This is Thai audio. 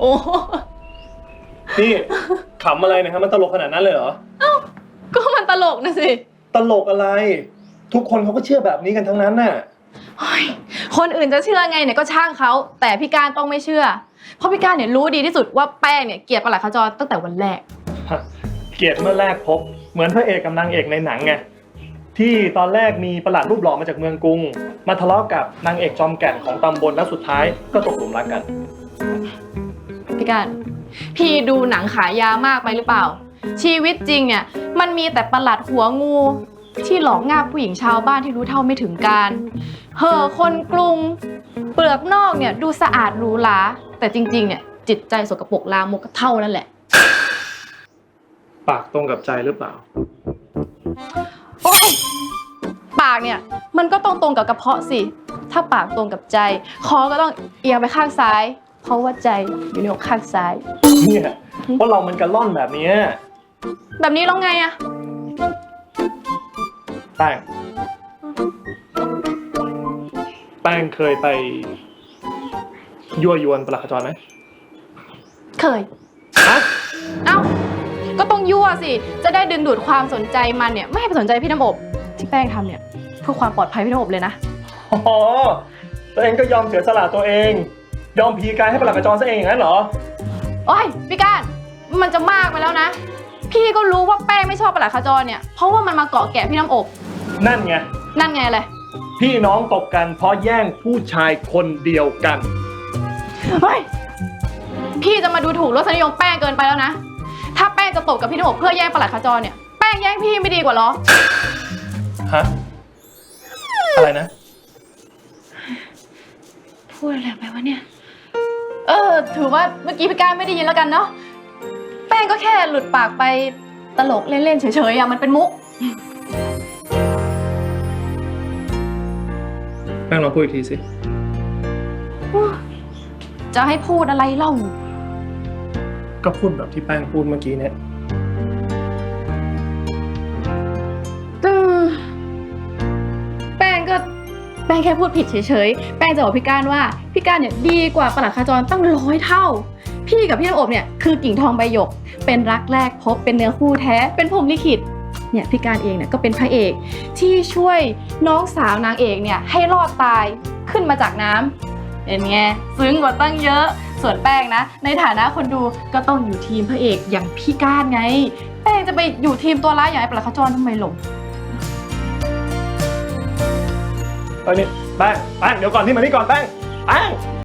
โอ้นี่ขำอะไรนะครับมันตลกขนาดนั้นเลยเหรอ ก็มันตลกนะสิตลกอะไร ทุกคนเขาก็เชื่อแบบนี้กันทั้งนั้นน่ะเฮ้ยคนอื่นจะเชื่อไงเนี่ยก็ช่างเขาแต่พี่การต้องไม่เชื่อ เพราะพี่การเนี่ยรู้ดีที่สุดว่าแป้งเนี่ยเกลียดประหลัดขจรตั้งแต่วันแรก เกลียดเมื่อแรกพบ เหมือนพระเอกกับนางเอกในหนังไงที่ตอนแรกมีประหลาดรูปหล่อมาจากเมืองกรุง มาทะเลาะกับนางเอกจอมแก่นของตำบลแล้วสุดท้ายก็ตกหลุมรักกันพี่ การพี่ดูหนังขายยามากไปหรือเปล่า ชีวิตจริงเนี่ยมันมีแต่ประหลัดหัวงู ที่หลอกง่าผู้หญิงชาวบ้านที่รู้เท่าไม่ถึงการ เห่อคนกรุง เปลือกนอกเนี่ยดูสะอาดหรูหราแต่จริง ๆ เนี่ยจิตใจสกปรกลามกก็เท่านั่นแหละ ปากตรงกับใจหรือเปล่า โอ๊ยปากเนี่ยมันก็ต้องตรงกับกระเพาะสิ ถ้าปากตรงกับใจ คอก็ต้องเอียงไปข้างซ้าย เพราะว่าใจอยู่ในอกข้างซ้าย เนี่ยเพราะเรามันกระล่อนแบบเนี้ยแบบนี้แล้วไงอะแป้งแป้งเคยไปยั่วยวนประหลัดขจรไหมเคย ฮะเอ้า ก็ต้องยั่วสิ จะได้ดึงดูดความสนใจมันเนี่ย ไม่ให้ไปสนใจพี่น้ำอบ ที่แป้งทำเนี่ย เพื่อความปลอดภัยพี่น้ำอบเลยนะ อ๋อตัวเองก็ยอมเสียสละตัวเอง ยอมพีกายให้ประหลัดขจรซะเองอย่างนั้นเหรอ โอ้ยพี่การมันจะมากไปแล้วนะ พี่ก็รู้ว่าแป้งไม่ชอบประหลัดขจรเนี่ย เพราะว่ามันมาเกาะแกะพี่น้ำอบ นั่นไง นั่นไงเลยพี่น้องตบกันเพราะแย่งผู้ชายคนเดียวกัน เฮ้ย พี่จะมาดูถูกรสนิยมแป้งเกินไปแล้วนะ ถ้าแป้งจะตบกับพี่น้ำอบเพื่อแย่งประหลัดขจรเนี่ย แป้งแย่งพี่ไม่ดีกว่าเหรอ ฮะ อะไรนะ พูดอะไรไปวะเนี่ย เออ ถือว่าเมื่อกี้พี่การไม่ได้ยินแล้วกันเนาะ แป้งก็แค่หลุดปากไปตลกเล่นๆเฉยๆอะมันเป็นมุก แป้งลองพูดอีกทีสิ จะให้พูดอะไรเล่า ก็พูดแบบที่แป้งพูดเมื่อกี้เนี่ย ป้งแค่พูดผิดเฉยๆ แป้งจะบอกพี่ก้านว่าพี่ก้านเนี่ยดีกว่าประหลัดขจรตั้งร้อยเท่า พี่กับพี่น้ำอบเนี่ยคือกิ่งทองใบหยก เป็นรักแรกพบเป็นเนื้อคู่แท้ เป็นผมลิขิตเนี่ยพี่การเองเนี่ยก็เป็นพระเอกที่ช่วยน้องสาวนางเอกเนี่ยให้รอดตายขึ้นมาจากน้ำเป็นไงซึ้งกว่าตั้งเยอะส่วนแป้งนะ ในฐานะคนดูก็ต้องอยู่ทีมพระเอกอย่างพี่กานไง แป้งจะไปอยู่ทีมตัวร้ายอย่างไอ้ประหลัดขจรทำไมหลง เออนี่แป้งแป้งเดี๋ยวก่อนที่มานี่ก่อนแป้งแป้ง